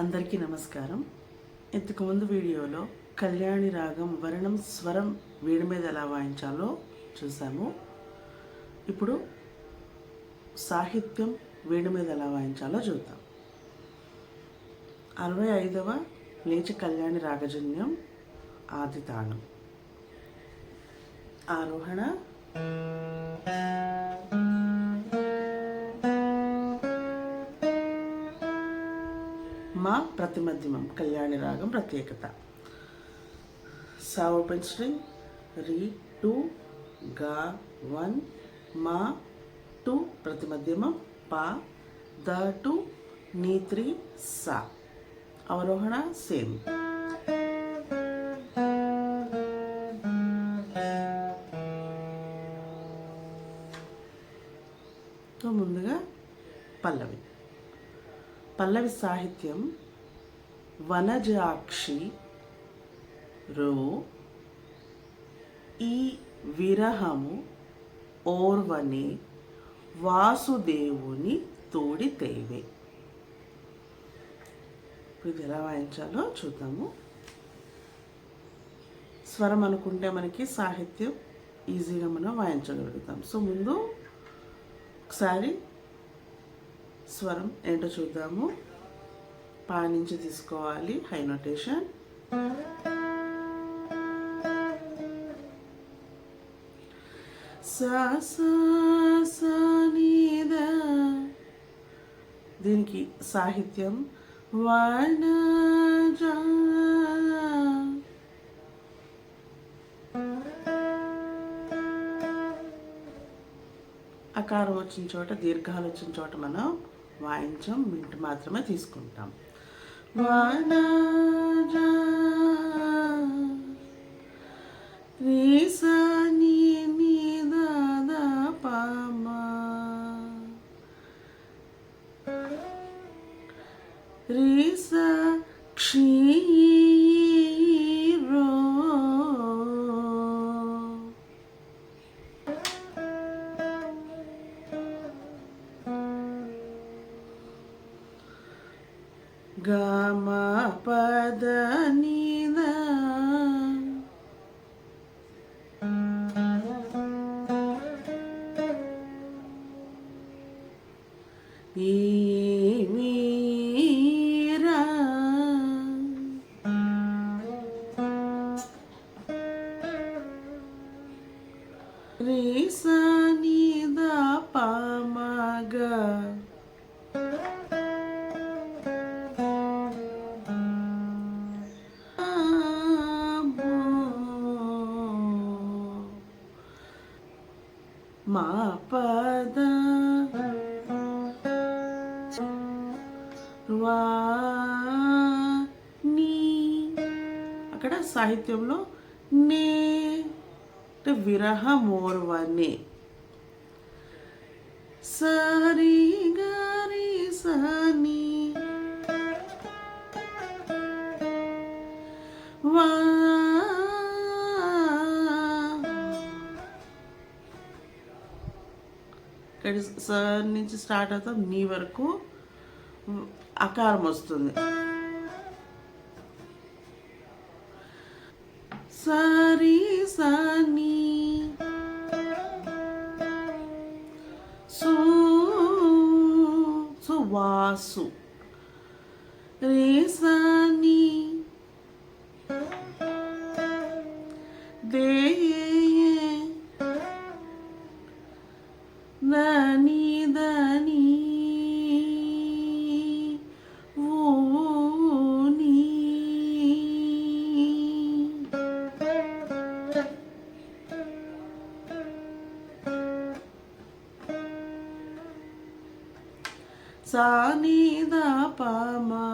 అందరికీ నమస్కారం. ఇంతకుముందు వీడియోలో కళ్యాణి రాగం వర్ణం స్వరం వీడి మీద ఎలా వాయించాలో చూసాము ఇప్పుడు సాహిత్యం వీడి మీద ఎలా వాయించాలో చూద్దాం. అరవై ఐదవ లేచి కళ్యాణి రాగజన్యం ఆది తాళం. ఆరోహణ మా ప్రతిమధ్యమం కళ్యాణి రాగం ప్రత్యేకత. సా ఓపెన్ స్ట్రింగ్ రీ టూ గా వన్ మా టూ ప్రతిమధ్యమం పా ద టూ నీ త్రీ సా అవరోహణ సేమ్ ముందుగా పల్లవి. పల్లవి సాహిత్యం వనజాక్షి రో ఈ విరహము ఓర్వనే వాసుదేవుని తోడి తేవే. ఇది ఎలా వాయించాలో చూద్దాము. స్వరం అనుకుంటే మనకి సాహిత్యం ఈజీగా మనం వాయించగలుగుతాం. సో ముందు ఒకసారి స్వరం ఏంటో చూద్దాము. పా నుంచి తీసుకోవాలి హై నోటేషన్. సా దీనికి సాహిత్యం వర్ణ అకారం వచ్చిన చోట దీర్ఘాలు వచ్చిన చోట మనం వాయించం మింట్ మాత్రమే తీసుకుంటాం. వానా గమ పద నిద ఈ మీరా సాహిత్యంలో నే అంటే విరహమోర్వనే సరి గారి సని వా. ఇక్కడ నుంచి స్టార్ట్ అవుతాం నీ వరకు. అకారం వస్తుంది. వాసు రే సని సాని ద పమా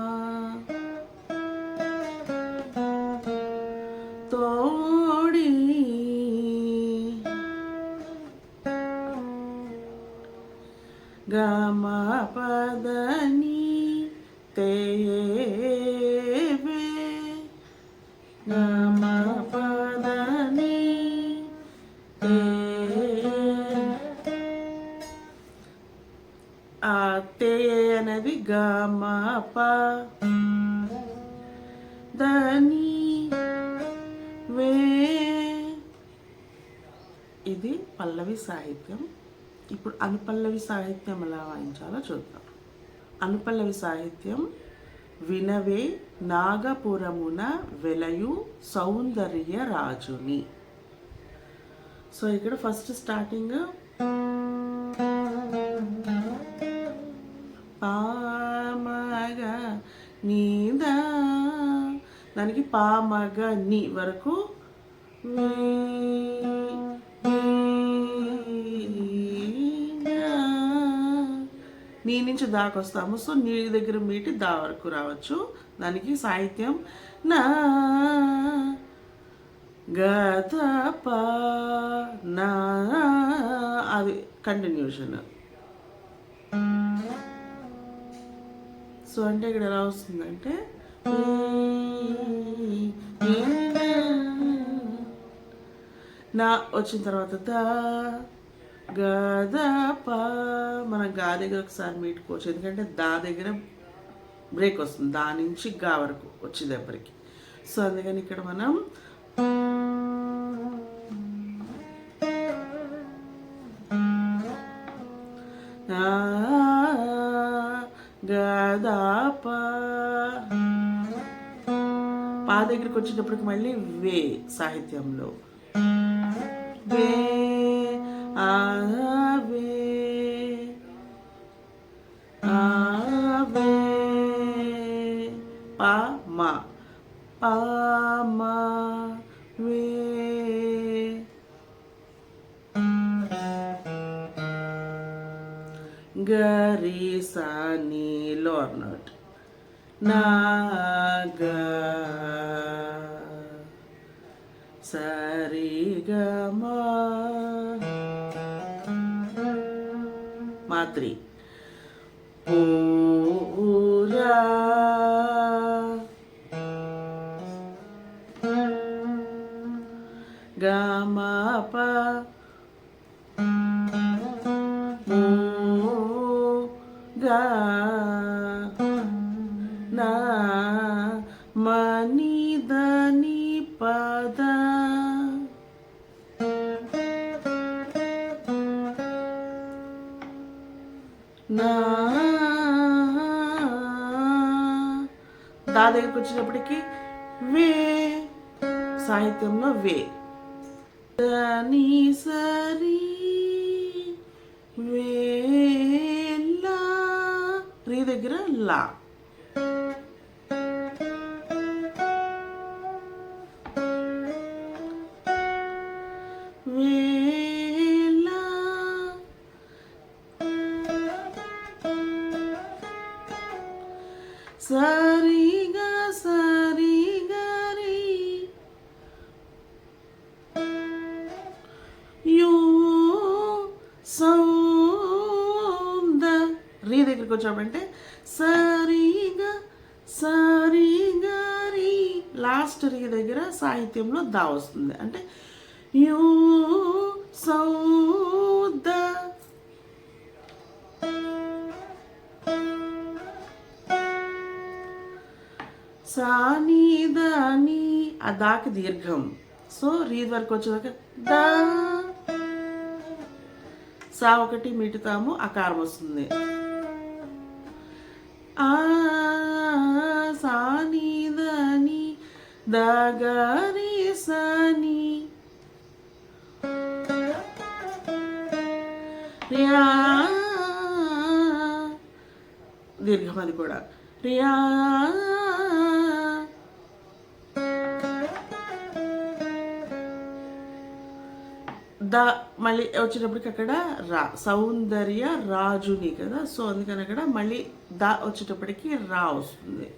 ఆ గ ప దని వే ఇది పల్లవి సాహిత్యం. ఇప్పుడు అనుపల్లవి సాహిత్యం ఎలా వాయించాలో చూద్దాం. అనుపల్లవి సాహిత్యం వినవే నాగపురమున వెలయు సౌందర్య రాజుని. సో ఇక్కడ ఫస్ట్ స్టార్టింగ్. పా నీదా? దానికి పామగ ని వరకు నీ నుంచి దాకా వస్తాము సో నీ దగ్గర మీటి దా వరకు రావచ్చు. దానికి సాహిత్యం నా గత నా అది కంటిన్యూషన్. సో అంటే ఇక్కడ ఎలా వస్తుందంటే నా వచ్చిన తర్వాత దా గద మనం గా దగ్గర ఒకసారి మీటుకోవచ్చు ఎందుకంటే దా దగ్గర బ్రేక్ వస్తుంది. దా నుంచి గా వరకు వచ్చేటప్పటికి సో అందుకని ఇక్కడ మనం పా దగ్గరికి వచ్చేటప్పటికి మళ్ళీ వే సాహిత్యంలో. వే ఆ వే ఆ వే పా మా పా మా వే. గరి సా నీలో అన్నట్టు నాగ సరి గ మా మాత్రి పూరా గమ ప పద. నా దా దగ్గరికి వచ్చినప్పటికి వే సాహిత్యంలో వే. దని సరి వేలా రీ దగ్గర లా. సరిగా సరిగా యో యూ సౌంద. రీ దగ్గరికి వచ్చామంటే సరిగా సరిగా రీ. లాస్ట్ రీ దగ్గర సాహిత్యంలో దా వస్తుంది. అంటే యూ సౌద సాని దాని. ఆ దాకి దీర్ఘం. సో రీద్ వరకు వచ్చేదాక దా. సా ఒకటి మిటుతాము అకారం వస్తుంది. ఆ సాని దని దగరి సని. రియా. దీర్ఘం అది కూడా. రియా. ద మళ్ళీ వచ్చేటప్పటికి అక్కడ రా సౌందర్య రాజుని కదా? సో అందుకని అక్కడ మళ్ళీ ద వచ్చేటప్పటికి రా వస్తుంది.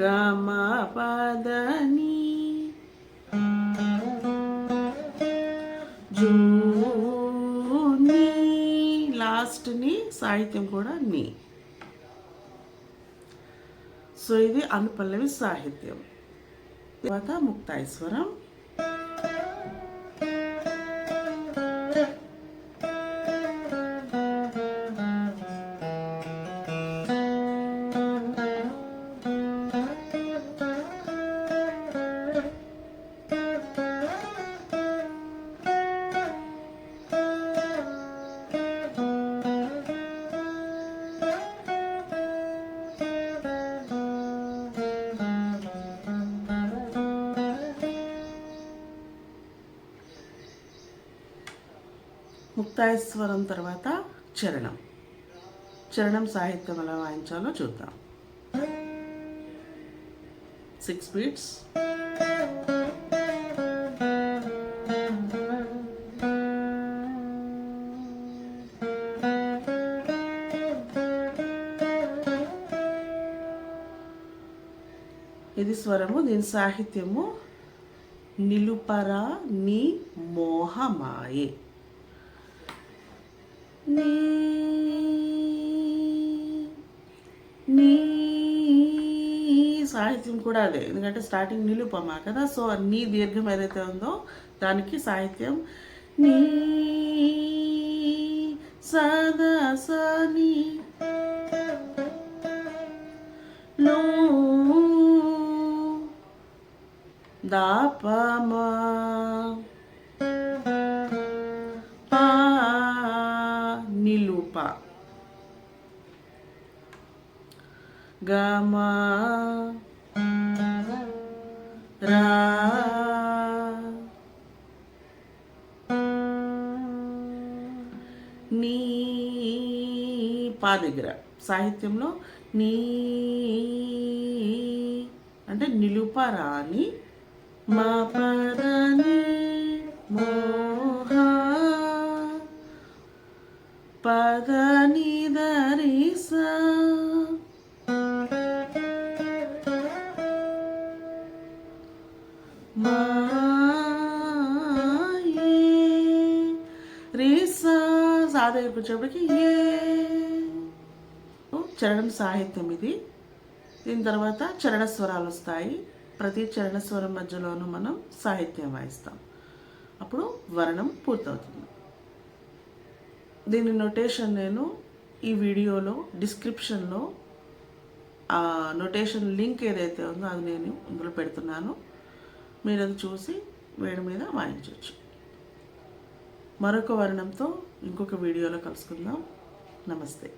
గమ రా. సాహిత్యం కూడా నీ సో ఇది అనుపల్లవి సాహిత్యం తర్వాత ముక్తాయి స్వరం ముక్తాయిస్వరం తర్వాత చరణం. చరణం సాహిత్యం ఎలా వాయించాలో చూద్దాం. సిక్స్ బీట్స్ ఇది స్వరము దీని సాహిత్యము. నిలుపరా నీ మోహమాయే. నీ నీ సాహిత్యం కూడా అదే. ఎందుకంటే స్టార్టింగ్ నిలుపమా కదా? సో నీ దీర్ఘం ఏదైతే ఉందో దానికి సాహిత్యం. నీ సదా సని లో దాపమా. గమా రా. నీ పా దగ్గర సాహిత్యంలో నీ అంటే నిలుపరాని మా పదని మోహ పదని దరిస సా ఏ చరణం సాహిత్యం ఇది. దీని తర్వాత చరణ స్వరాలు వస్తాయి. ప్రతి చరణ స్వరం మధ్యలోనూ మనం సాహిత్యం వాయిస్తాం. అప్పుడు వర్ణం పూర్తవుతుంది. దీని నొటేషన్ నేను ఈ వీడియోలో డిస్క్రిప్షన్లో ఆ నొటేషన్ లింక్ ఏదైతే ఉందో అది నేను ఇందులో పెడుతున్నాను. మీరు అది చూసి వేడి మీద వాయించవచ్చు మరొక వర్ణంతో ఇంకొక వీడియోలో కలుసుకుందాం. నమస్తే.